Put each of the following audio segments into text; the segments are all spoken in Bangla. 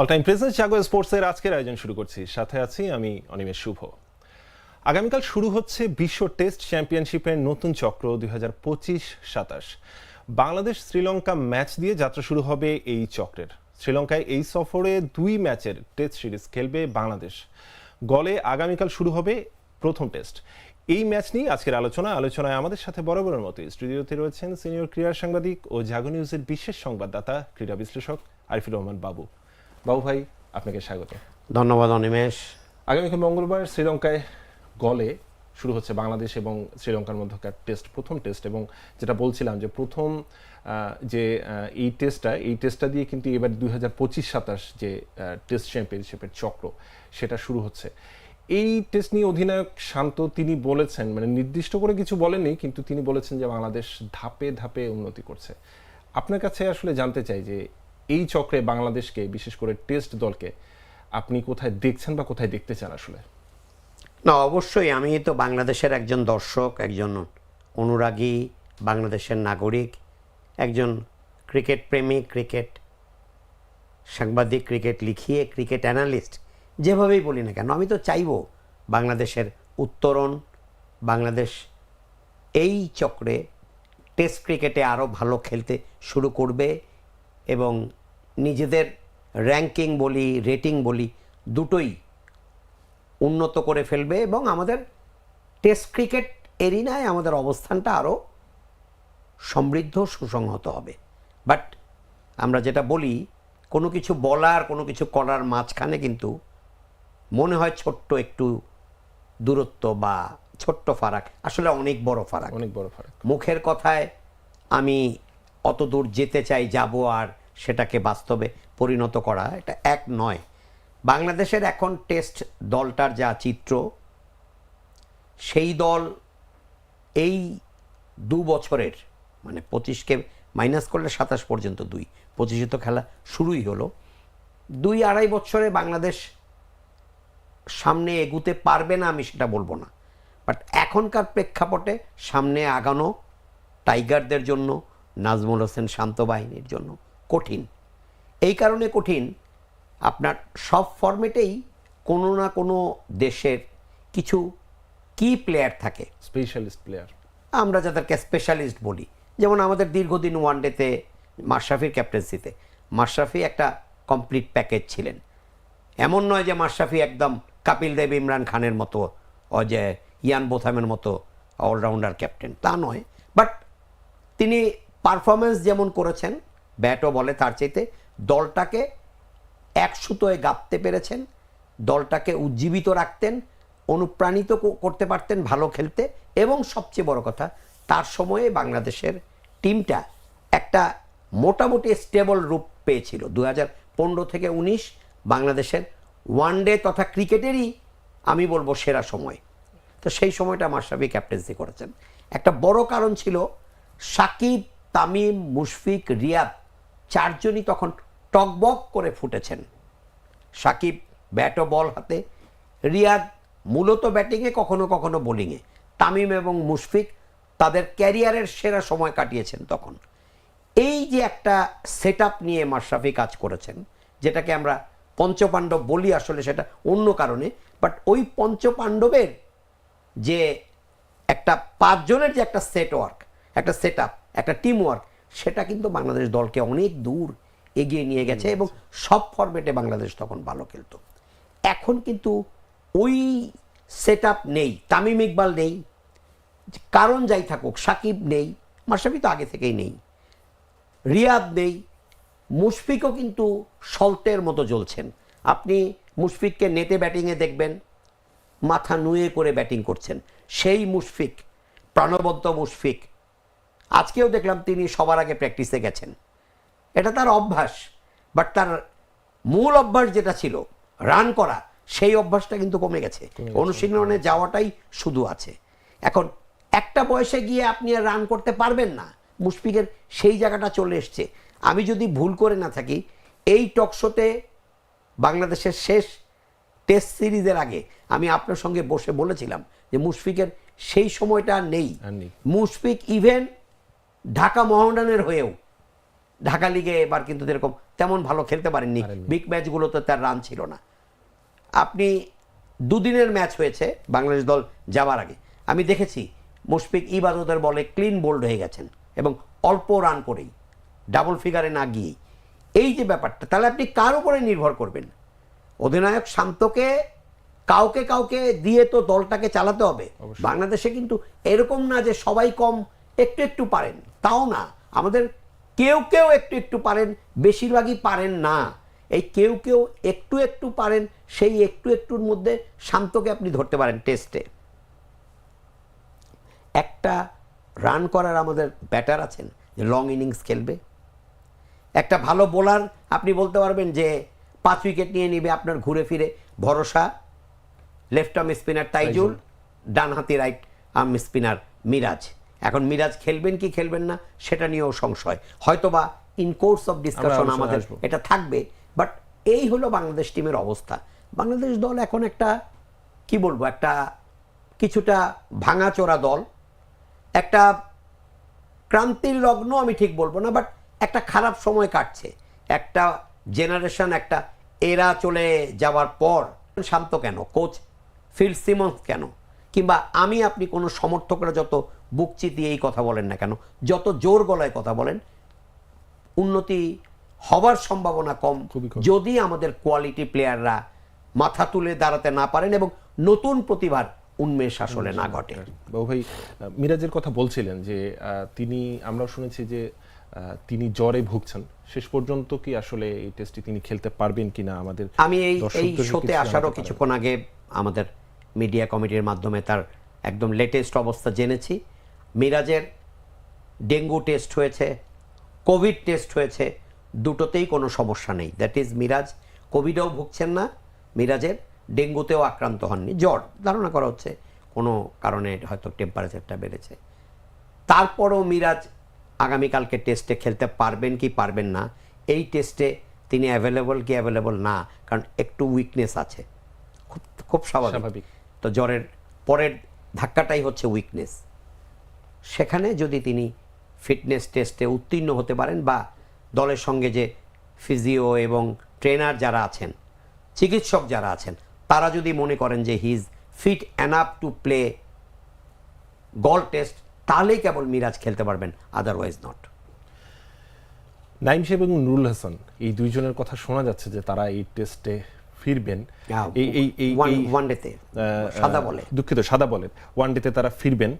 অল টাইম প্রেজেন্স জাগো স্পোর্টসের আজকের আয়োজন শুরু করছি। সাথে আছি আমি অনিমেষ শুভ। আগামীকাল শুরু হচ্ছে বিশ্ব টেস্ট চ্যাম্পিয়নশিপের নতুন চক্র দুই হাজার সাতাশ। বাংলাদেশ শ্রীলঙ্কা ম্যাচ দিয়ে যাত্রা শুরু হবে এই চক্রের। শ্রীলঙ্কায় এই সফরে দুই ম্যাচের টেস্ট সিরিজ খেলবে বাংলাদেশ। গলে আগামীকাল শুরু হবে প্রথম টেস্ট। এই ম্যাচ নিয়ে আজকের আলোচনা। আলোচনায় আমাদের সাথে বরাবরের মতো স্টুডিওতে রয়েছেন সিনিয়র ক্রীড়া সাংবাদিক ও জাগো নিউজের বিশেষ সংবাদদাতা, ক্রীড়া বিশ্লেষক আরিফুর রহমান বাবু। বাবু ভাই আপনাকে স্বাগত। ধন্যবাদ অনিমেষ। আগামীকাল মঙ্গলবার শ্রীলঙ্কায় গলে শুরু হচ্ছে বাংলাদেশ এবং শ্রীলঙ্কার মধ্যকার টেস্ট প্রথম টেস্ট এবং যেটা বলছিলাম যে প্রথম যে এই টেস্টটা এই টেস্টটা দিয়ে কিন্তু এবার দুই হাজার পঁচিশ সাতাশ যে টেস্ট চ্যাম্পিয়নশিপের চক্র সেটা শুরু হচ্ছে। এই টেস্ট নিয়ে অধিনায়ক শান্ত তিনি বলেছেন মানে নির্দিষ্ট করে কিছু বলেননি কিন্তু তিনি বলেছেন যে বাংলাদেশ ধাপে ধাপে উন্নতি করছে। আপনার কাছে আসলে জানতে চাই যে এই চক্রে বাংলাদেশকে, বিশেষ করে টেস্ট দলকে, আপনি কোথায় দেখছেন বা কোথায় দেখতে চান আসলে? না, অবশ্যই আমি তো বাংলাদেশের একজন দর্শক, একজন অনুরাগী বাংলাদেশের নাগরিক, একজন ক্রিকেট প্রেমী, ক্রিকেট সাংবাদিক, ক্রিকেট লিখিয়ে, ক্রিকেট অ্যানালিস্ট, যেভাবেই বলি না কেন, আমি তো চাইব বাংলাদেশের উত্তরণ, বাংলাদেশ এই চক্রে টেস্ট ক্রিকেটে আরও ভালো খেলতে শুরু করবে এবং নিজেদের র্যাঙ্কিং বলি রেটিং বলি দুটোই উন্নত করে ফেলবে এবং আমাদের টেস্ট ক্রিকেট এরিনায় আমাদের অবস্থানটা আরও সমৃদ্ধ সুসংহত হবে। বাট আমরা যেটা বলি কোনো কিছু বলার কোনো কিছু করার মাঝখানে কিন্তু মনে হয় ছোট্ট একটু দূরত্ব বা ছোট্ট ফারাক। আসলে অনেক বড় ফারাক। অনেক বড় ফারাক। মুখের কথায় আমি অত দূর যেতে চাই, যাব আর সেটাকে বাস্তবে পরিণত করা এটা এক নয়। বাংলাদেশের এখন টেস্ট দলটার যা চিত্র, সেই দল এই দু বছরের মানে পঁচিশকে মাইনাস করলে সাতাশ পর্যন্ত দুই, পঁচিশে তো খেলা শুরুই হলো। দুই আড়াই বছরে বাংলাদেশ সামনে এগুতে পারবে না, আমি সেটা বলব না। বাট এখনকার প্রেক্ষাপটে সামনে আগানো টাইগারদের জন্য নাজমুল হোসেন শান্ত বাহিনীর জন্য কঠিন। এই কারণে কঠিন আপনার সব ফরম্যাটেই কোনো না কোনো দেশের কিছু কি প্লেয়ার থাকে। স্পেশালিস্ট প্লেয়ার আমরা যাদেরকে স্পেশালিস্ট বলি যেমন আমাদের দীর্ঘদিন ওয়ানডেতে মাশরাফির ক্যাপ্টেন্সিতে মাশরাফি একটা কমপ্লিট প্যাকেজ ছিলেন। এমন নয় যে মাশরাফি একদম কাপিল দেব ইমরান খানের মতো ও যে ইয়ান বোথামের মতো অলরাউন্ডার ক্যাপ্টেন তা নয়। বাট তিনি পারফরমেন্স যেমন করেছেন, ব্যাটও বলে তার চাইতে, দলটাকে এক সুতোয় গাঁথতে পেরেছেন, দলটাকে উজ্জীবিত রাখতেন, অনুপ্রাণিত করতে পারতেন ভালো খেলতে এবং সবচেয়ে বড় কথা, তার সময়ে বাংলাদেশের টিমটা একটা মোটামুটি স্টেবল রূপ পেয়েছিল। দু হাজার পনেরো থেকে উনিশ বাংলাদেশের ওয়ানডে তথা ক্রিকেটেরই আমি বলব সেরা সময়। তো সেই সময়টা মাশরাফি ক্যাপ্টেন্সি করেছেন। একটা বড় কারণ ছিল সাকিব তামিম, মুশফিক, রিয়াদ চারজনই তখন টকবক করে ফুটেছেন। সাকিব ব্যাট ও বল হাতে, রিয়াদ মূলত ব্যাটিংয়ে কখনো কখনো বোলিংয়ে তামিম এবং মুশফিক তাদের ক্যারিয়ারের সেরা সময় কাটিয়েছেন তখন। এই যে একটা সেট নিয়ে মাশরাফি কাজ করেছেন, যেটাকে আমরা পঞ্চপাণ্ডব বলি আসলে সেটা অন্য কারণে বাট ওই পঞ্চপাণ্ডবের যে একটা পাঁচজনের যে একটা সেট ওয়ার্ক একটা সেট একটা টিম ওয়ার্ক সেটা কিন্তু বাংলাদেশ দলকে অনেক দূর এগিয়ে নিয়ে গেছে এবং সব ফরম্যাটে বাংলাদেশ তখন ভালো খেলতো। এখন কিন্তু ওই সেট নেই তামিম ইকবাল নেই কারণ যাই থাকুক সাকিব নেই মাশরাফি তো আগে থেকেই নেই রিয়াদ নেই মুশফিকও কিন্তু সল্টের মতো জ্বলছেন। আপনি মুশফিককে নেটে ব্যাটিংয়ে দেখবেন মাথা নুয়ে করে ব্যাটিং করছেন। সেই মুশফিক প্রাণবন্ত মুশফিক আজকেও দেখলাম তিনি সবার আগে প্র্যাকটিসে গেছেন। এটা তার অভ্যাস বাট তার মূল অভ্যাস যেটা ছিল রান করা সেই অভ্যাসটা কিন্তু কমে গেছে। অনুশীলনে যাওয়াটাই শুধু আছে। এখন একটা বয়সে গিয়ে আপনি আর রান করতে পারবেন না মুশফিকের সেই জায়গাটা চলে এসছে। আমি যদি ভুল করে না থাকি এই টকশোতে বাংলাদেশের শেষ টেস্ট সিরিজের আগে আমি আপনার সঙ্গে বসে বলেছিলাম যে মুশফিকের সেই সময়টা নেই। নেই। মুশফিক ইভেন ঢাকা মোহামেডানের হয়েও ঢাকা লিগে এবার কিন্তু এরকম তেমন ভালো খেলতে পারেননি। বিগ ম্যাচগুলোতে তার রান ছিল না। আপনি দুদিনের ম্যাচ হয়েছে বাংলাদেশ দল যাওয়ার আগে। আমি দেখেছি মুশফিক ইবাদতের বলে ক্লিন বোল্ড হয়ে গেছেন এবং অল্প রান করেই ডাবল ফিগারে না গিয়েই। এই যে ব্যাপারটা তাহলে আপনি কার উপরে নির্ভর করবেন? অধিনায়ক শান্তকে কাউকে কাউকে দিয়ে তো দলটাকে চালাতে হবে। বাংলাদেশে কিন্তু এরকম না যে সবাই কম একটু একটু পারেন। তাও না আমাদের কেউ কেউ একটু একটু পারেন বেশিরভাগই পারেন না। এই কেউ কেউ একটু একটু পারেন সেই একটু একটুর মধ্যে শান্তকে আপনি ধরতে পারেন টেস্টে একটা রান করার আমাদের ব্যাটার আছেন যে লং ইনিংস খেলবে। একটা ভালো বোলার আপনি বলতে পারবেন যে পাঁচ উইকেট নিয়ে নিবে আপনার ঘুরে ফিরে। ভরসা লেফট আর্ম স্পিনার তাইজুল ডান হাতি রাইট আর্ম স্পিনার মিরাজ। এখন মিরাজ খেলবেন কি খেলবেন না সেটা নিয়েও সংশয়। হয়তোবা ইন কোর্স অফ ডিসকাশন আমাদের এটা থাকবে বাট এই হলো বাংলাদেশ টিমের অবস্থা। বাংলাদেশ দল এখন একটা কি বলব একটা কিছুটা ভাঙাচোরা দল। একটা ক্রান্তির লগ্ন আমি ঠিক বলব না বাট একটা খারাপ সময় কাটছে। একটা জেনারেশন একটা এরা চলে যাওয়ার পর শান্ত কেন? কোচ ফিল সিমন্স কেন? কিংবা আমি আপনি কোনো সমর্থকরা যত বুক চিতিয়ে এই কথা বলেন না কেন? যত জোর গলায় কথা বলেন উন্নতি হবার সম্ভাবনা কম। যদি আমাদের কোয়ালিটি প্লেয়াররা মাথা তুলে দাঁড়াতে না পারেন এবং নতুন প্রতিভার উন্মেষ আসলে না ঘটে। বাবু ভাই মিরাজের কথা বলছিলেন যে তিনি আমরা শুনেছি যে তিনি জ্বরে ভুগছেন। শেষ পর্যন্ত কি আসলে এই টেস্টটি তিনি খেলতে পারবেন কিনা আমাদের আমি এই এই শোতে আসারও কিছুক্ষণ আগে আমাদের মিডিয়া কমিটির মাধ্যমে তার একদম লেটেস্ট অবস্থা জেনেছি। মিরাজের ডেঙ্গু টেস্ট হয়েছে কোভিড টেস্ট হয়েছে দুটোতেই কোনো সমস্যা নেই। দ্যাট ইজ মিরাজ কোভিডেও ভুগছেন না মিরাজের ডেঙ্গুতেও আক্রান্ত হননি। জ্বর ধারণা করা হচ্ছে কোনো কারণে হয়তো টেম্পারেচারটা বেড়েছে। তারপরও মিরাজ আগামীকালকে টেস্টে খেলতে পারবেন কি পারবেন না এই টেস্টে তিনি অ্যাভেলেবল কি অ্যাভেলেবল না কারণ একটু উইকনেস আছে। খুব খুব স্বাভাবিক। তো জ্বরের পরের ধাক্কাটাই হচ্ছে উইকনেস সেখানে যদি তিনি ফিটনেস টেস্টে উত্তীর্ণ হতে পারেন বা দলের সঙ্গে যে ফিজিও এবং ট্রেনার যারা আছেন চিকিৎসক যারা আছেন তারা যদি মনে করেন যে he is fit enough to play Galle test তাহলেই কেবল মিরাজ খেলতে পারবেন আদারওয়াইজ নট। নাইম সাহেব এবং নুরুল হাসান এই দুইজনের কথা শোনা যাচ্ছে যে তারা এই টেস্টে ফিরবেন। এই এই এই এই ওয়ান ডেতে সাদা বলে। দুঃখিত সাদা বলেন ওয়ান ডেতে তারা ফিরবেন।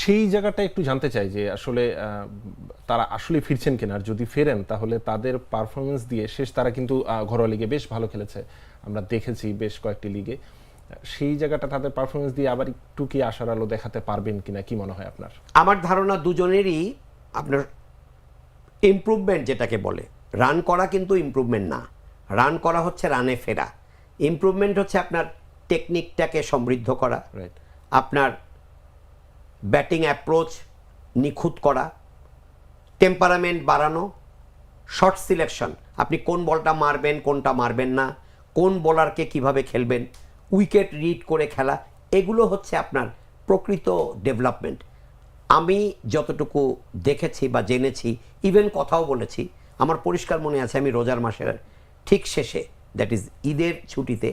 সেই জায়গাটা একটু জানতে চাই যে আসলে তারা আসলে ফিরছেন কিনা? আর যদি ফেরেন তাহলে তাদের পারফরমেন্স দিয়ে শেষ তারা কিন্তু ঘরোয়া লিগে বেশ ভালো খেলেছে। আমরা দেখেছি বেশ কয়েকটি লিগে সেই জায়গাটা তাদের পারফরমেন্স দিয়ে আবার একটু কি আশার আলো দেখাতে পারবেন কিনা? কি মনে হয় আপনার? আমার ধারণা দুজনেরই আপনার ইমপ্রুভমেন্ট যেটাকে বলে রান করা কিন্তু ইমপ্রুভমেন্ট না। রান করা হচ্ছে রানে ফেরা। ইমপ্রুভমেন্ট হচ্ছে আপনার টেকনিকটাকে সমৃদ্ধ করা। রাইট আপনার ব্যাটিং অ্যাপ্রোচ নিখুঁত করা, টেম্পারামেন্ট বাড়ানো শর্ট সিলেকশন, আপনি কোন বলটা মারবেন, কোনটা মারবেন না, কোন বলারকে কীভাবে খেলবেন, উইকেট রিড করে খেলা, এগুলো হচ্ছে আপনার প্রকৃত ডেভেলপমেন্ট। আমি যতটুকু দেখেছি বা জেনেছি, ইভেন কথাও বলেছি, আমার পরিষ্কার মনে আছে, আমি রোজার মাসের ঠিক শেষে, দ্যাট ইজ ঈদের ছুটিতে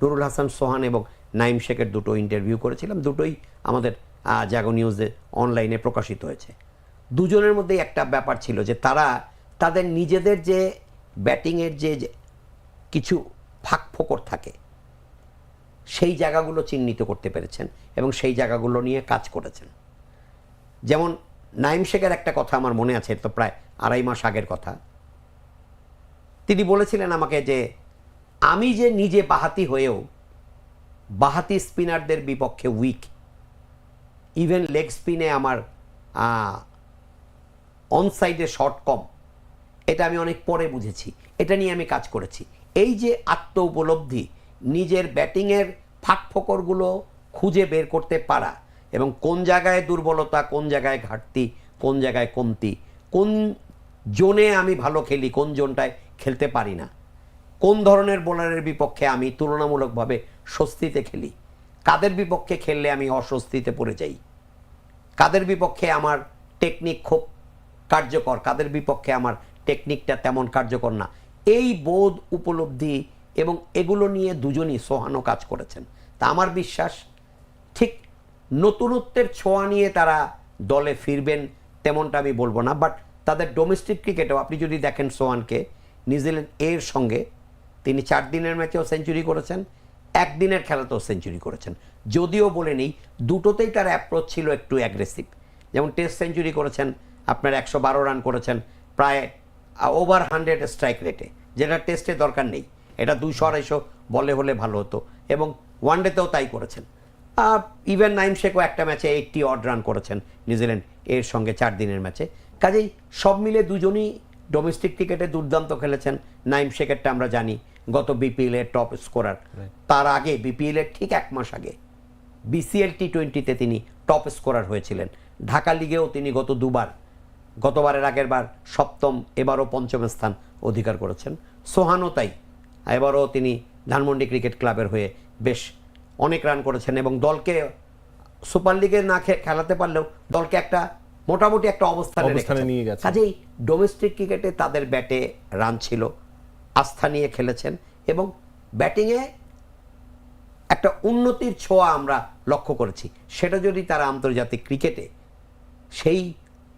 নুরুল হাসান সোহান এবং নাইম শেখের দুটো ইন্টারভিউ করেছিলাম, দুটোই আমাদের জাগো নিউজে অনলাইনে প্রকাশিত হয়েছে। দুজনের মধ্যে একটা ব্যাপার ছিল যে তারা তাদের নিজেদের যে ব্যাটিংয়ের যে কিছু ফাঁক ফোকর থাকে, সেই জায়গাগুলো চিহ্নিত করতে পেরেছেন এবং সেই জায়গাগুলো নিয়ে কাজ করেছেন। যেমন নাইম শেখের একটা কথা আমার মনে আছে তো প্রায় আড়াই মাস আগের কথা। তিনি বলেছিলেন আমাকে যে, আমি যে নিজে বাহাতি হয়েও, বাহাতি স্পিনারদের বিপক্ষে উইক ইভেন লেগ স্পিনে আমার অনসাইডে শট কম এটা আমি অনেক পরে বুঝেছি। এটা নিয়ে আমি কাজ করেছি। এই যে আত্ম উপলব্ধি, নিজের ব্যাটিংয়ের ফাঁক ফোকরগুলো খুঁজে বের করতে পারা এবং কোন জায়গায় দুর্বলতা, কোন জায়গায় ঘাটতি, কোন জায়গায় কমতি, কোন জোনে আমি ভালো খেলি, কোন জোনটায় খেলতে পারি না, কোন ধরনের বোলারের বিপক্ষে আমি তুলনামূলকভাবে স্বস্তিতে খেলি, কাদের বিপক্ষে খেললে আমি অস্বস্তিতে পড়ে যাই। কাদের বিপক্ষে আমার টেকনিক খুব কার্যকর, কাদের বিপক্ষে আমার টেকনিকটা তেমন কার্যকর না। এই বোধ উপলব্ধি এবং এগুলো নিয়ে দুজনই সোহানো কাজ করেছেন। তা আমার বিশ্বাস, ঠিক নতুনত্বের ছোঁয়া নিয়ে তারা দলে ফিরবেন তেমনটা আমি বলব না বাট তাদের ডোমেস্টিক ক্রিকেটেও আপনি যদি দেখেন সোহানকে নিউজিল্যান্ড এর সঙ্গে, তিনি চার দিনের ম্যাচেও সেঞ্চুরি করেছেন। একদিনের খেলাতেও সেঞ্চুরি করেছেন। যদিও বলে নেই, দুটোতেই তার অ্যাপ্রোচ ছিল একটু অ্যাগ্রেসিভ যেমন টেস্ট সেঞ্চুরি করেছেন, আপনার একশো বারো রান করেছেন, প্রায় ওভার হান্ড্রেড স্ট্রাইক রেটে যেটা টেস্টে দরকার নেই। এটা দুশো আড়াইশো বলে হলে ভালো হতো এবং ওয়ানডেতেও তাই করেছেন। ইভেন নাইম শেখও একটা ম্যাচে এইটটি অড রান করেছেন নিউজিল্যান্ড এর সঙ্গে চার দিনের ম্যাচে কাজেই সব মিলে দুজনই ডোমেস্টিক ক্রিকেটে দুর্দান্ত খেলেছেন। নাইম শেখেরটা আমরা জানি। গত বিপিএল এর টপ স্কোরার তার আগে বিপিএল এর ঠিক এক মাস আগে বিসিএল টি টোয়েন্টিতে তিনি টপ স্কোরার হয়েছিলেন। ঢাকা লিগেও তিনি গত দুবার গতবারের আগের বার সপ্তম এবারও পঞ্চম স্থান অধিকার করেছেন। সোহানও তাই। এবারও তিনি ধানমন্ডি ক্রিকেট ক্লাবের হয়ে বেশ অনেক রান করেছেন এবং দলকে সুপার লিগে না খে- খেলাতে পারলেও দলকে একটা মোটামুটি একটা অবস্থানে নিয়ে গেছেন। কাজেই ডোমেস্টিক ক্রিকেটে তাদের ব্যাটে রান ছিল। আস্থা নিয়ে খেলেছেন এবং ব্যাটিংয়ে একটা উন্নতির ছোঁয়া আমরা লক্ষ্য করেছি। সেটা যদি তারা আন্তর্জাতিক ক্রিকেটে সেই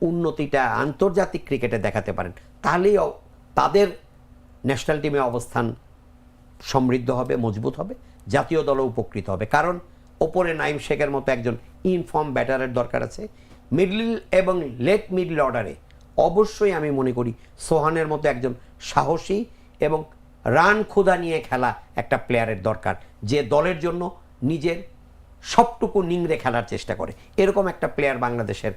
উন্নতিটা আন্তর্জাতিক ক্রিকেটে দেখাতে পারেন, তাহলেই তাদের ন্যাশনাল টিমে অবস্থান সমৃদ্ধ হবে, মজবুত হবে, জাতীয় দলও উপকৃত হবে। কারণ ওপরে নাইম শেখের মতো একজন ইনফর্ম ব্যাটারের দরকার আছে। মিডল এবং লেট মিডল অর্ডারে অবশ্যই আমি মনে করি সোহানের মতো একজন সাহসী এবং রান ক্ষুধা নিয়ে খেলা একটা প্লেয়ারের দরকার, যে দলের জন্য নিজের সবটুকু নিংড়ে খেলার চেষ্টা করে। এরকম একটা প্লেয়ার বাংলাদেশের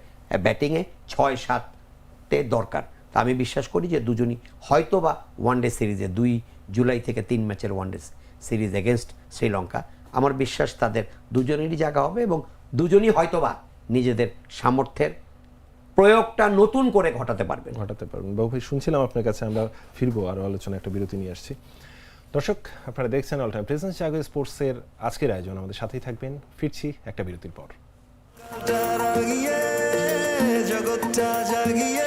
ব্যাটিংয়ে ছয় সাতে দরকার। তা আমি বিশ্বাস করি যে দুজনই হয়তো বা ওয়ানডে সিরিজে দুই জুলাই থেকে তিন ম্যাচের ওয়ানডে সিরিজ এগেনস্ট শ্রীলঙ্কা। আমার বিশ্বাস তাদের দুজনেরই জায়গা হবে এবং দুজনই হয়তোবা নিজেদের সামর্থ্যের প্রয়োগটা নতুন করে ঘটাতে পারবেন। ঘটাতে পারবেন। বাবু ভাই শুনছিলাম আপনার কাছে আমরা ফিরবো আরও আলোচনা একটা বিরতি নিয়ে আসছি। দর্শক আপনারা দেখছেন অল টাইম প্রেজেন্স জাগো স্পোর্টসের আজকের আয়োজন। আমাদের সাথেই থাকবেন। ফিরছি একটা বিরতির পর। জাগিয়ে জগৎটা জাগিয়ে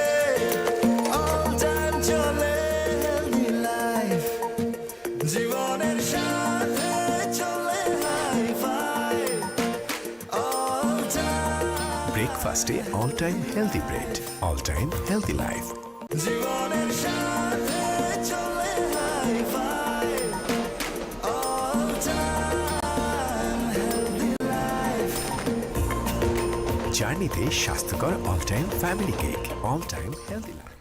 ব্রেকফাস্টে all time healthy bread all time healthy life জীবনের সাথে চলে জার্নিতে স্বাস্থ্যকর all time family cake all time healthy life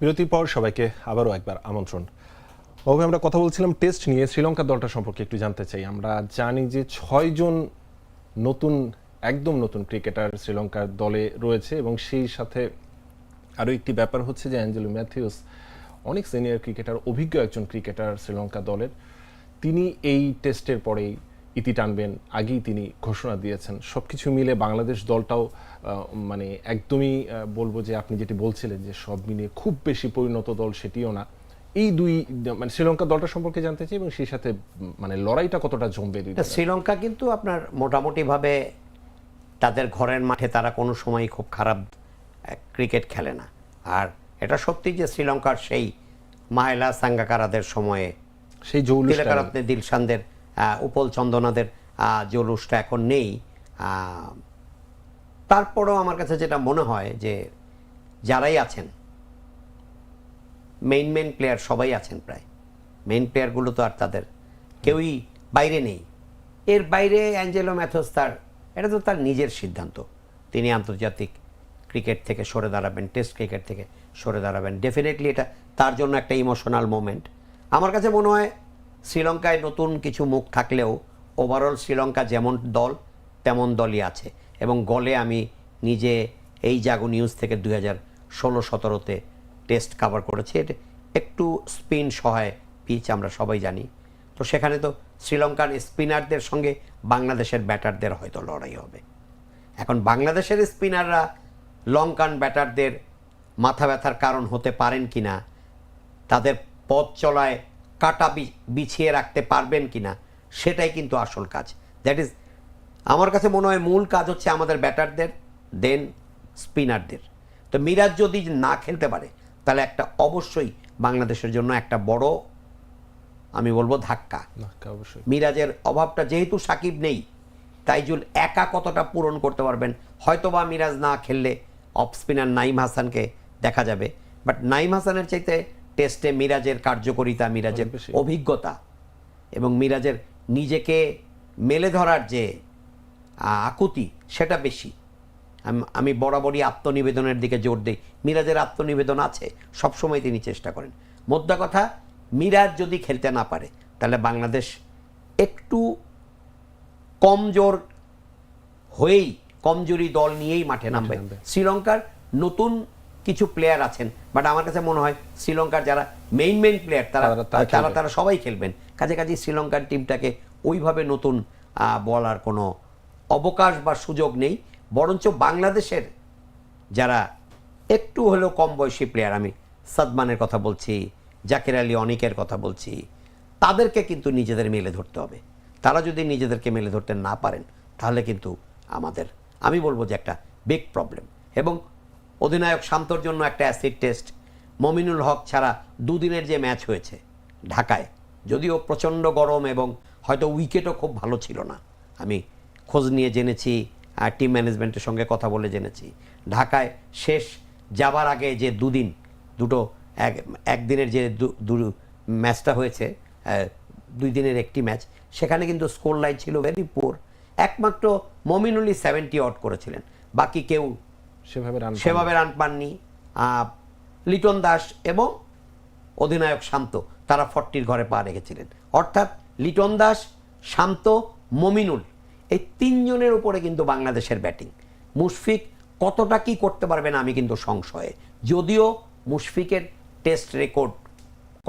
বিরতির পর সবাইকে আবারও একবার আমন্ত্রণ। বাবু আমরা কথা বলছিলাম টেস্ট নিয়ে শ্রীলঙ্কার দলটা সম্পর্কে একটু জানতে চাই। আমরা জানি যে ছয়জন নতুন একদম নতুন ক্রিকেটার শ্রীলঙ্কার দলে রয়েছে এবং সেই সাথে আরও একটি ব্যাপার হচ্ছে যে অ্যাঞ্জেলো ম্যাথিউস অনেক সিনিয়র ক্রিকেটার অভিজ্ঞ একজন ক্রিকেটার শ্রীলঙ্কা দলের। তিনি এই টেস্টের পরেই ইতি টানবেন আগেই তিনি ঘোষণা দিয়েছেন। সব কিছু মিলে বাংলাদেশ দলটাও মানে একদমই বলব যে আপনি যেটি বলছিলেন যে সব মিলে খুব বেশি পরিণত দল সেটিও না। এই দুই মানে শ্রীলঙ্কা দলটা সম্পর্কে জানতে চাই এবং সেই সাথে মানে লড়াইটা কতটা জমবে শ্রীলঙ্কা কিন্তু আপনার মোটামুটিভাবে তাদের ঘরের মাঠে তারা কোনো সময় খুব খারাপ ক্রিকেট খেলে না। আর এটা সত্যি যে শ্রীলঙ্কার সেই মায়লা সাঙ্গাকারাদের সময়ে সেই জৌলুসটা তিলকারত্নে দিলশানদের উপল চন্দনাদের জৌলুসটা এখন নেই। তারপরেও আমার কাছে যেটা মনে হয় যে যারাই আছেন মেইন মেইন প্লেয়ার সবাই আছেন প্রায়। মেইন প্লেয়ারগুলো তো আর তাদের কেউই বাইরে নেই। এর বাইরে অ্যাঞ্জেলো ম্যাথোস তার এটা তো তার নিজের সিদ্ধান্ত। তিনি আন্তর্জাতিক ক্রিকেট থেকে সরে দাঁড়াবেন, টেস্ট ক্রিকেট থেকে সরে দাঁড়াবেন। ডেফিনেটলি এটা তার জন্য একটা ইমোশনাল মোমেন্ট আমার কাছে মনে হয় শ্রীলঙ্কায় নতুন কিছু মুখ থাকলেও ওভারঅল শ্রীলঙ্কা যেমন দল, তেমন দলই আছে। এবং গলে আমি নিজে এই জাগো নিউজ থেকে দুই হাজার ষোলো সতেরোতে টেস্ট কাভার করেছি। এটা একটু স্পিন সহায় পিচ আমরা সবাই জানি। তো সেখানে তো শ্রীলঙ্কার স্পিনারদের সঙ্গে বাংলাদেশের ব্যাটারদের হয়তো লড়াই হবে। এখন বাংলাদেশের স্পিনাররা লঙ্কান ব্যাটারদের মাথা ব্যথার কারণ হতে পারেন কি না তাদের পথ চলায় কাটা বিছিয়ে রাখতে পারবেন কি না সেটাই কিন্তু আসল কাজ। দ্যাট ইজ আমার কাছে মনে হয় মূল কাজ হচ্ছে আমাদের ব্যাটারদের দেন স্পিনারদের। তো মিরাজ যদি না খেলতে পারে, তাহলে একটা অবশ্যই বাংলাদেশের জন্য একটা বড় আমি বলব ধাক্কা। মিরাজের অভাবটা যেহেতু সাকিব নেই তাইজুল একা কতটা পূরণ করতে পারবেন হয়তোবা মিরাজ না খেললে অফ স্পিনার নাইম হাসানকে দেখা যাবে। বাট নাইম হাসানের চাইতে টেস্টে মিরাজের কার্যকরিতা মিরাজের। অভিজ্ঞতা এবং মিরাজের নিজেকে মেলে ধরার যে আকুতি সেটা বেশি। আমি বরাবরই আত্মনিবেদনের দিকে জোর দিই। মিরাজের আত্মনিবেদন আছে সবসময় তিনি চেষ্টা করেন। মোদ্দা কথা মিরাজ যদি খেলতে না পারে তাহলে বাংলাদেশ একটু কমজোর হয়েই কমজোরি দল নিয়েই মাঠে নামবে। শ্রীলঙ্কার নতুন কিছু প্লেয়ার আছেন বাট আমার কাছে মনে হয় শ্রীলঙ্কার যারা মেইন মেইন প্লেয়ার তারা তারা- তারা সবাই খেলবেন। কাজে কাজে শ্রীলঙ্কার টিমটাকে ওইভাবে নতুন বলার কোনো অবকাশ বা সুযোগ নেই। বরঞ্চ বাংলাদেশের যারা একটু হলেও কম বয়সী প্লেয়ার আমি সাদমানের কথা বলছি জাকির আলী অনিকের কথা বলছি, তাদেরকে কিন্তু নিজেদের মেলে ধরতে হবে। তারা যদি নিজেদেরকে মেলে ধরতে না পারেন, তাহলে কিন্তু আমাদের, আমি বলব যে একটা বিগ প্রবলেম এবং অধিনায়ক শান্তর জন্য একটা অ্যাসিড টেস্ট মমিনুল হক ছাড়া দুদিনের যে ম্যাচ হয়েছে ঢাকায়, যদিও প্রচণ্ড গরম এবং হয়তো উইকেটও খুব ভালো ছিল না। আমি খোঁজ নিয়ে জেনেছি আর টিম ম্যানেজমেন্টের সঙ্গে কথা বলে জেনেছি। ঢাকায় শেষ যাবার আগে যে দুদিন, দুটো এক একদিনের যে ম্যাচটা হয়েছে দুই দিনের একটি ম্যাচ সেখানে কিন্তু স্কোর লাইন ছিল ভেরি পোর একমাত্র মমিনুলি সেভেন্টি আউট করেছিলেন। বাকি কেউ সেভাবে রান সেভাবে রান পাননি। লিটন দাস এবং অধিনায়ক শান্ত তারা ফর্টির ঘরে পা রেখেছিলেন। অর্থাৎ লিটন দাস শান্ত মমিনুল এই তিনজনের উপরে কিন্তু বাংলাদেশের ব্যাটিং মুশফিক কতটা কি করতে পারবেন আমি কিন্তু সংশয়ে। যদিও মুশফিকের টেস্ট রেকর্ড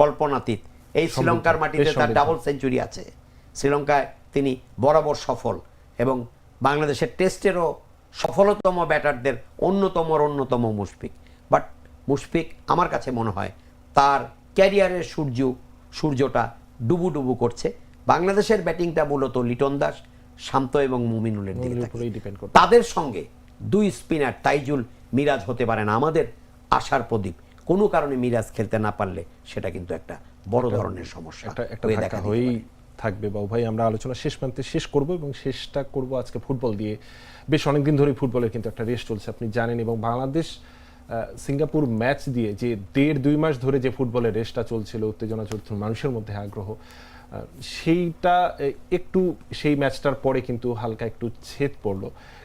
কল্পনাতীত। এই শ্রীলঙ্কার মাটিতে তার ডাবল সেঞ্চুরি আছে। শ্রীলঙ্কায় তিনি বরাবর সফল এবং বাংলাদেশের টেস্টেরও সফলতম ব্যাটারদের অন্যতম অন্যতম মুশফিক। বাট মুশফিক আমার কাছে মনে হয় তার ক্যারিয়ারের সূর্য সূর্যটা ডুবু ডুবু করছে। বাংলাদেশের ব্যাটিংটা মূলত লিটন দাস শান্ত এবং মুমিনুলের দিকে। তাদের সঙ্গে দুই স্পিনার তাইজুল মিরাজ হতে পারে না আমাদের আশার প্রদীপ। কোনো কারণে মিরাজ খেলতে না পারলে সেটা কিন্তু একটা বড় ধরনের সমস্যা হয়ে দেখা হয়েই থাকবে বাবু ভাই আমরা আলোচনা শেষ প্রান্তে শেষ করব এবং শেষটা করব আজকে ফুটবল দিয়ে। বেশ অনেকদিন ধরেই ফুটবলের কিন্তু একটা রেস চলছে আপনি জানেন এবং বাংলাদেশ সিঙ্গাপুর ম্যাচ দিয়ে যে দেড় দুই মাস ধরে যে ফুটবলের রেসটা চলছিল উত্তেজনা চলছিল মানুষের মধ্যে আগ্রহ সেইটা একটু সেই ম্যাচটার পরে কিন্তু হালকা একটু ছেদ পড়ল।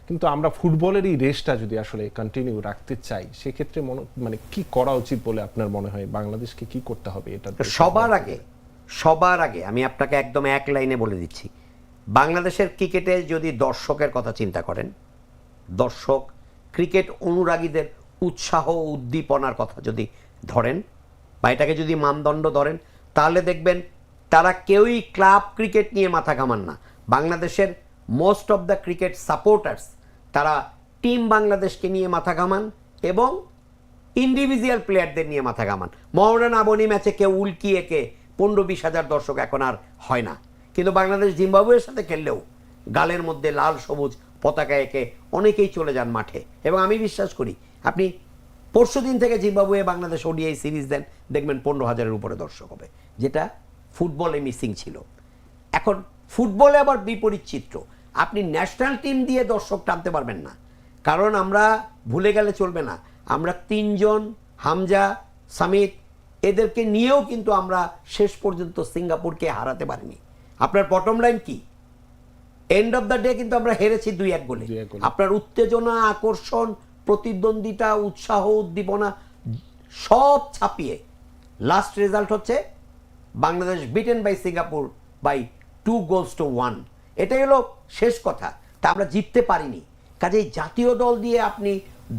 কিন্তু আমরা ফুটবলের এই রেসটা যদি আসলে কন্টিনিউ রাখতে চাই সেক্ষেত্রে মনে মানে কি করা উচিত বলে আপনার মনে হয়? বাংলাদেশকে কি করতে হবে এটা সবার আগে সবার আগে আমি আপনাকে একদম এক লাইনে বলে দিচ্ছি। বাংলাদেশের ক্রিকেটে যদি দর্শকের কথা চিন্তা করেন দর্শক ক্রিকেট অনুরাগীদের উৎসাহ উদ্দীপনার কথা যদি ধরেন বা এটাকে যদি মানদণ্ড ধরেন তাহলে দেখবেন তারা কেউই ক্লাব ক্রিকেট নিয়ে মাথা ঘামান না। বাংলাদেশের most of the cricket supporters তারা টিম বাংলাদেশকে নিয়ে মাথা ঘামান এবং ইন্ডিভিজুয়াল প্লেয়ারদের নিয়ে মাথা ঘামান। মহারান আবনি ম্যাচে কেউ উল্কি একে পনেরো বিশ হাজার দর্শক এখন আর হয় না। কিন্তু বাংলাদেশ জিম্বাবুয়ের সাথে খেললেও গালের মধ্যে লাল, সবুজ পতাকা এঁকে অনেকেই চলে যান মাঠে। এবং আমি বিশ্বাস করি, আপনি পরশু দিন থেকে জিম্বাবুয়ে বাংলাদেশ ওডিআই সিরিজ দেন, দেখবেন পনেরো হাজারের উপরে দর্শক হবে। যেটা ফুটবলে মিসিং ছিল। এখন ফুটবলে আবার বিপরীত চিত্র। আপনি ন্যাশনাল টিম দিয়ে দর্শক টানতে পারবেন না। কারণ আমরা ভুলে গেলে চলবে না। আমরা তিনজন হামজা সামিত এদেরকে নিয়েও কিন্তু আমরা শেষ পর্যন্ত সিঙ্গাপুরকে হারাতে পারিনি। আপনার বটম লাইন কি? এন্ড অফ দ্য ডে কিন্তু আমরা হেরেছি দুই এক গোলে। দুই এক গোলে। আপনার উত্তেজনা আকর্ষণ প্রতিদ্বন্দ্বিতা উৎসাহ উদ্দীপনা সব ছাপিয়ে লাস্ট রেজাল্ট হচ্ছে Bangladesh beaten by Singapore by two goals two one এটাই হলো শেষ কথা। তা আমরা জিততে পারিনি। কাজেই জাতীয় দল দিয়ে আপনি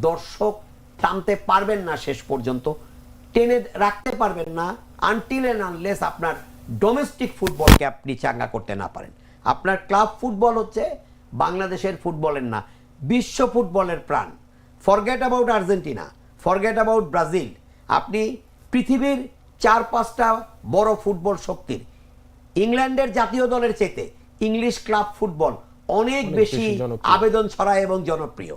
দর্শক টানতে পারবেন না শেষ পর্যন্ত। টেনে রাখতে পারবেন না। আনটিল এন্ড আনলেস আপনার ডোমেস্টিক ফুটবলকে আপনি চাঙ্গা করতে না পারেন। আপনার ক্লাব ফুটবল হচ্ছে বাংলাদেশের ফুটবলের না, বিশ্ব ফুটবলের প্রাণ। Forget about Argentina forget about Brazil আপনি পৃথিবীর চার পাঁচটা বড় ফুটবল শক্তির। ইংল্যান্ডের জাতীয় দলের চেতে ইংলিশ ক্লাব ফুটবল অনেক বেশি আবেদন ছড়ায় এবং জনপ্রিয়।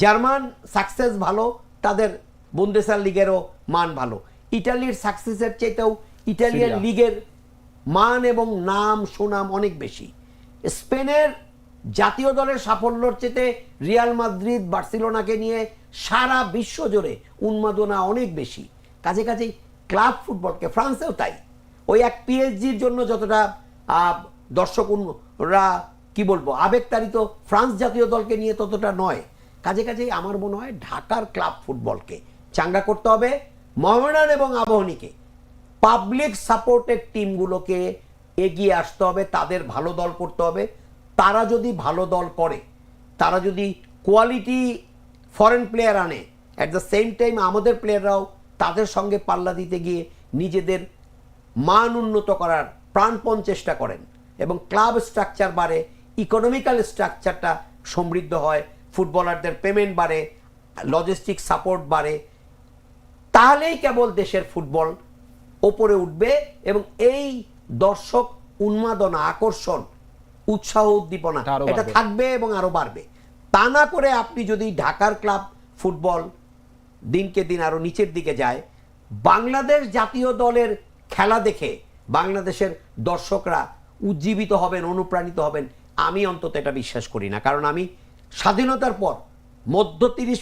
জার্মান সাকসেস ভালো তাদের বুন্দেসার লিগেরও মান ভালো। ইটালির সাকসেসের চাইতেও ইটালিয়ান লিগের মান এবং নাম সুনাম অনেক বেশি। স্পেনের জাতীয় দলের সাফল্যর চেতে রিয়াল মাদ্রিদ বার্সেলোনাকে নিয়ে সারা বিশ্ব জুড়ে উন্মাদনা অনেক বেশি। কাজে কাজেই ক্লাব ফুটবলকে, ফ্রান্সেও তাই। ওই এক পিএসজির জন্য যতটা দর্শকরা কি বলব, আবেগতাড়িত ফ্রান্স জাতীয় দলকে নিয়ে ততটা নয়। কাজে কাজেই আমার মনে হয় ঢাকার ক্লাব ফুটবলকে চাঙ্গা করতে হবে মোহামেডান এবং আবহনীকে। পাবলিক সাপোর্টেড টিমগুলোকে এগিয়ে আসতে হবে, তাদের ভালো দল করতে হবে। তারা যদি ভালো দল করে, তারা যদি কোয়ালিটি ফরেন প্লেয়ার আনে, অ্যাট দ্য সেম টাইম আমাদের প্লেয়াররাও তাদের সঙ্গে পাল্লা দিতে গিয়ে নিজেদের মান উন্নত করার প্রাণপণ চেষ্টা করেন এবং ক্লাব স্ট্রাকচার বাড়ে ইকোনমিক্যাল স্ট্রাকচারটা সমৃদ্ধ হয় ফুটবলারদের পেমেন্ট বাড়ে লজিস্টিক সাপোর্ট বাড়ে তাহলেই কেবল দেশের ফুটবল ওপরে উঠবে এবং এই দর্শক উন্মাদনা আকর্ষণ উৎসাহ উদ্দীপনা এটা। থাকবে এবং আরও বাড়বে তা না করে আপনি যদি ঢাকার ক্লাব ফুটবল দিনকে দিন আরও নিচের দিকে যায়। বাংলাদেশ জাতীয় দলের খেলা দেখে বাংলাদেশের দর্শকরা উজ্জীবিত হবেন অনুপ্রাণিত হবেন। আমি অন্তত এটা বিশ্বাস করি না। কারণ আমি স্বাধীনতার পর মধ্য তিরিশ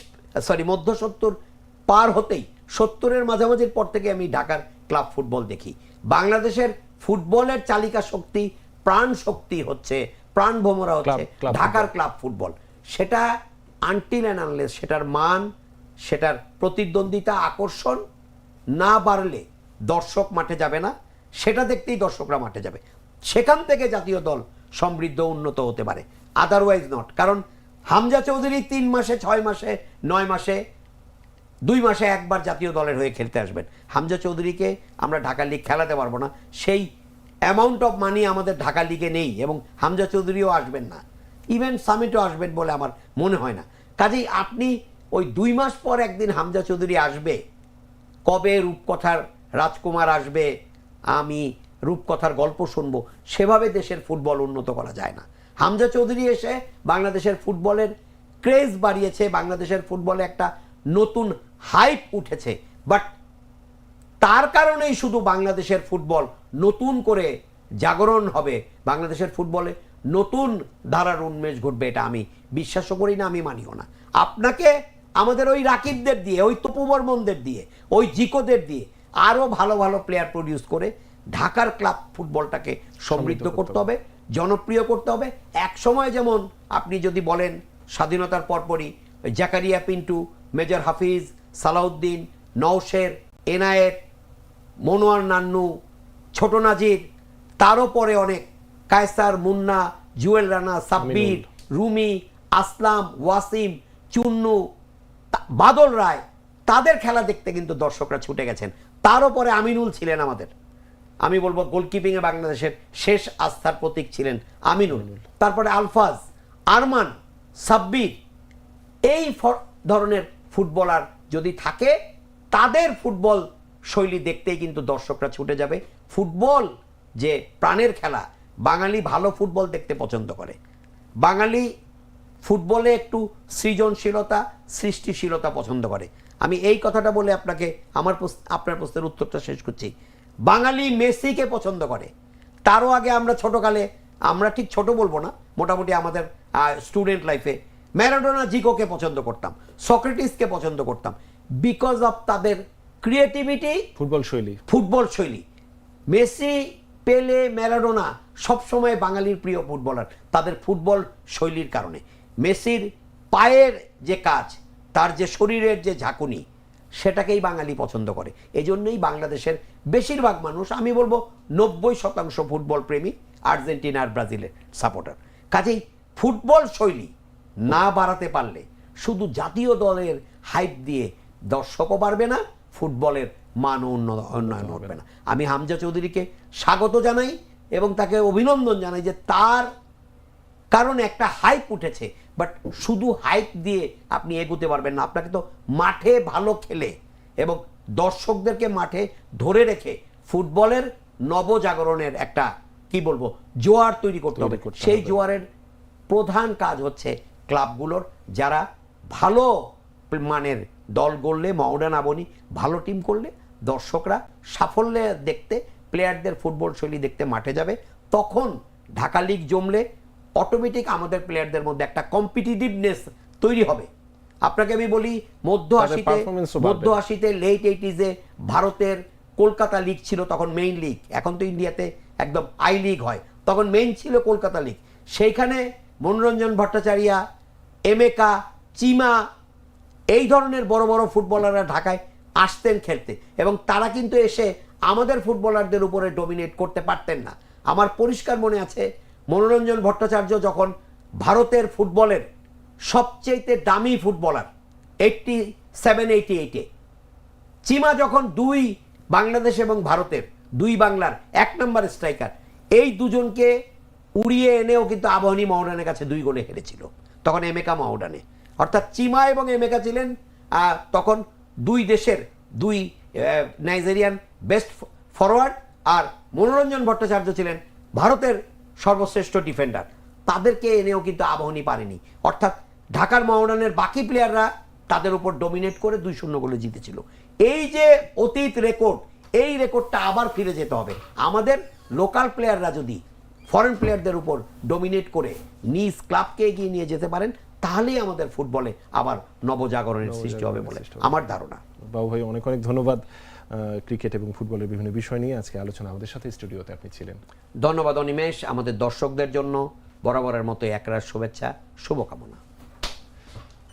সরি মধ্য সত্তর পার হতেই সত্তরের মাঝামাঝির পর থেকে আমি ঢাকার ক্লাব ফুটবল দেখি। বাংলাদেশের ফুটবলের চালিকা শক্তি প্রাণ শক্তি হচ্ছে প্রাণ ভোমরা হচ্ছে ঢাকার ক্লাব ফুটবল। সেটা আনটিল অ্যান্ড আনলেস সেটার মান সেটার প্রতিদ্বন্দ্বিতা, আকর্ষণ না বাড়লে দর্শক মাঠে যাবে না। সেটা দেখতেই দর্শকরা মাঠে যাবে। সেখান থেকে জাতীয় দল সমৃদ্ধ, উন্নত হতে পারে। আদারওয়াইজ নট কারণ হামজা চৌধুরী তিন মাসে, ছয় মাসে, নয় মাসে, দুই মাসে একবার জাতীয় দলের হয়ে খেলতে আসবেন। হামজা চৌধুরীকে আমরা ঢাকা লিগ খেলাতে পারব না। সেই অ্যামাউন্ট অফ মানি আমাদের ঢাকা লিগে নেই এবং হামজা চৌধুরীও আসবেন না। ইভেন সামিটও আসবেন বলে আমার মনে হয় না। কাজেই আপনি ওই দুই মাস পর একদিন হামজা চৌধুরী আসবে। কবে রূপকথার রাজকুমার আসবে, আমি রূপকথার গল্প শুনব। সেভাবে দেশের ফুটবল উন্নত করা যায় না। হামজা চৌধুরী এসে বাংলাদেশের ফুটবলের ক্রেজ বাড়িয়েছে, বাংলাদেশের ফুটবলে একটা নতুন হাইপ উঠেছে। বাট তার কারণেই শুধু বাংলাদেশের ফুটবল নতুন করে জাগরণ হবে, বাংলাদেশের ফুটবলে নতুন ধারার উন্মেষ ঘটবে এটা আমি বিশ্বাসও করি না, আমি মানিও না। আপনাকে আমাদের ওই রাকিবদের দিয়ে ওই তপু বর্মনদের দিয়ে ওই জিকোদের দিয়ে আরও ভালো ভালো প্লেয়ার প্রডিউস করে ঢাকার ক্লাব ফুটবলটাকে সমৃদ্ধ করতে হবে জনপ্রিয় করতে হবে। এক সময় যেমন আপনি যদি বলেন স্বাধীনতার পরপরই জাকারিয়া পিন্টু মেজর হাফিজ সালাউদ্দিন নওশের এনায়েত মনোয়ার নান্নু ছোট নাজির তারও পরে অনেক কায়সার মুন্না জুয়েল রানা সাব্বির রুমি আসলাম ওয়াসিম চুন্নু বাদল রায় তাদের খেলা দেখতে কিন্তু দর্শকরা ছুটে গেছেন। তার পরে আমিনুল ছিলেন আমাদের। আমি বলব গোলকিপিংয়ে বাংলাদেশের শেষ আস্থার প্রতীক ছিলেন আমিনুল। তারপরে আলফাজ আরমান সাব্বির এই ধরনের ফুটবলার যদি থাকে তাদের ফুটবল শৈলী দেখতেই কিন্তু দর্শকরা ছুটে যাবে। ফুটবল যে প্রাণের খেলা বাঙালি ভালো ফুটবল দেখতে পছন্দ করে। বাঙালি ফুটবলে একটু সৃজনশীলতা সৃষ্টিশীলতা পছন্দ করে। আমি এই কথাটা বলে আপনাকে আমার আপনার প্রশ্নের উত্তরটা শেষ করছি। বাঙালি মেসিকে পছন্দ করে। তারও আগে আমরা ছোটকালে আমরা ঠিক ছোট বলব না মোটামুটি আমাদের স্টুডেন্ট লাইফে ম্যারাডোনা জিকোকে পছন্দ করতাম সক্রেটিসকে পছন্দ করতাম। বিকজ অফ তাদের ক্রিয়েটিভিটি ফুটবল শৈলী। ফুটবল শৈলী। মেসি পেলে ম্যারাডোনা সবসময় বাঙালির প্রিয় ফুটবলার তাদের ফুটবল শৈলীর কারণে। মেসির পায়ের যে কাজ, তার যে শরীরের যে ঝাঁকুনি, সেটাকেই বাঙালি পছন্দ করে। এজন্যই বাংলাদেশের বেশিরভাগ মানুষ, আমি বলব নব্বই শতাংশ ফুটবল প্রেমী আর্জেন্টিনা আর ব্রাজিলের সাপোর্টার। কাজেই ফুটবল শৈলী না বাড়াতে পারলে শুধু জাতীয় দলের হাইপ দিয়ে দর্শকও বাড়বে না, ফুটবলের মান উন্নয়ন ঘটবে না। আমি হামজা চৌধুরীকে স্বাগত জানাই এবং তাকে অভিনন্দন জানাই যে তার কারণ একটা হাইপ উঠেছে বাট শুধু হাইপ দিয়ে আপনি এগোতে পারবেন না। আপনাকে তো মাঠে ভালো খেলে এবং দর্শকদেরকে মাঠে ধরে রেখে ফুটবলের নবজাগরণের একটা কি বলব জোয়ার তৈরি করতে হবে। সেই জোয়ারের প্রধান কাজ হচ্ছে ক্লাবগুলোর যারা ভালো মানের দল গড়লে মহডান আবনি ভালো টিম করলে দর্শকরা সাফল্যে দেখতে প্লেয়ারদের ফুটবল শৈলী দেখতে মাঠে যাবে। তখন ঢাকা লিগ জমলে অটোমেটিক আমাদের প্লেয়ারদের মধ্যে একটা কম্পিটিটিভনেস তৈরি হবে। আপনাকে আমি বলি মধ্য আশিতে। মধ্য আশিতে লেট এইটিজে ভারতের কলকাতা লিগ ছিল তখন মেইন লিগ এখন তো ইন্ডিয়াতে একদম আই লিগ হয়। তখন মেইন ছিল কলকাতা লিগ সেইখানে মনোরঞ্জন ভট্টাচার্যা এমেকা চিমা এই ধরনের বড় বড় ফুটবলাররা ঢাকায় আসতেন খেলতে। এবং তারা কিন্তু এসে আমাদের ফুটবলারদের উপরে ডোমিনেট করতে পারতেন না। আমার পরিষ্কার মনে আছে মনোরঞ্জন ভট্টাচার্য যখন ভারতের ফুটবলের সবচেয়ে দামি ফুটবলার এইটটি সেভেন এইটি এইটে চিমা যখন দুই বাংলাদেশ এবং ভারতের, দুই বাংলার এক নম্বর স্ট্রাইকার এই দুজনকে উড়িয়ে এনেও কিন্তু আবাহনী মহডানের কাছে দুই গোলে হেরেছিল। তখন এমেকা মহডানে। অর্থাৎ চিমা এবং এমেকা ছিলেন তখন দুই দেশের দুই নাইজেরিয়ান বেস্ট ফরওয়ার্ড আর মনোরঞ্জন ভট্টাচার্য ছিলেন ভারতের সর্বশ্রেষ্ঠ ডিফেন্ডার তাদেরকে এনেও কিন্তু আবাহনী পারেনি। অর্থাৎ ঢাকার মহডানের বাকি প্লেয়াররা তাদের উপর ডমিনেট করে দুই শূন্য গোলে জিতেছিল। এই যে অতীত রেকর্ড এই রেকর্ডটা আবার ফিরে যেতে হবে। আমাদের লোকাল প্লেয়াররা যদি ফরেন প্লেয়ারদের উপর ডমিনেট করে নিজ ক্লাবকে এগিয়ে নিয়ে যেতে পারেন তাহলেই আমাদের ফুটবলে আবার নবজাগরণের সৃষ্টি হবে বলে আমার ধারণা। বাবু ভাই অনেক অনেক ধন্যবাদ। ক্রিকেট এবং ফুটবলের বিভিন্ন বিষয় নিয়ে আজকে আলোচনা আমাদের সাথে স্টুডিওতে আপনি ছিলেন। ধন্যবাদ অনিমেষ। আমাদের দর্শকদের জন্য বরাবরের মতো একরার শুভেচ্ছা শুভকামনা।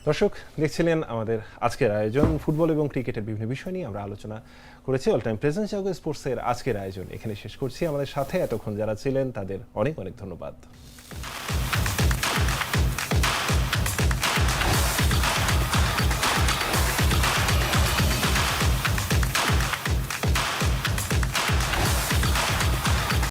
দর্শক দেখছিলেন আমাদের আজকের আয়োজন ফুটবল এবং ক্রিকেটের বিভিন্ন বিষয় নিয়ে আমরা আলোচনা করেছি। অল টাইম প্রেজেন্স জাগো স্পোর্টসের আজকের আয়োজন এখানে শেষ করছি। আমাদের সাথে এতক্ষণ যারা ছিলেন তাদের অনেক অনেক ধন্যবাদ।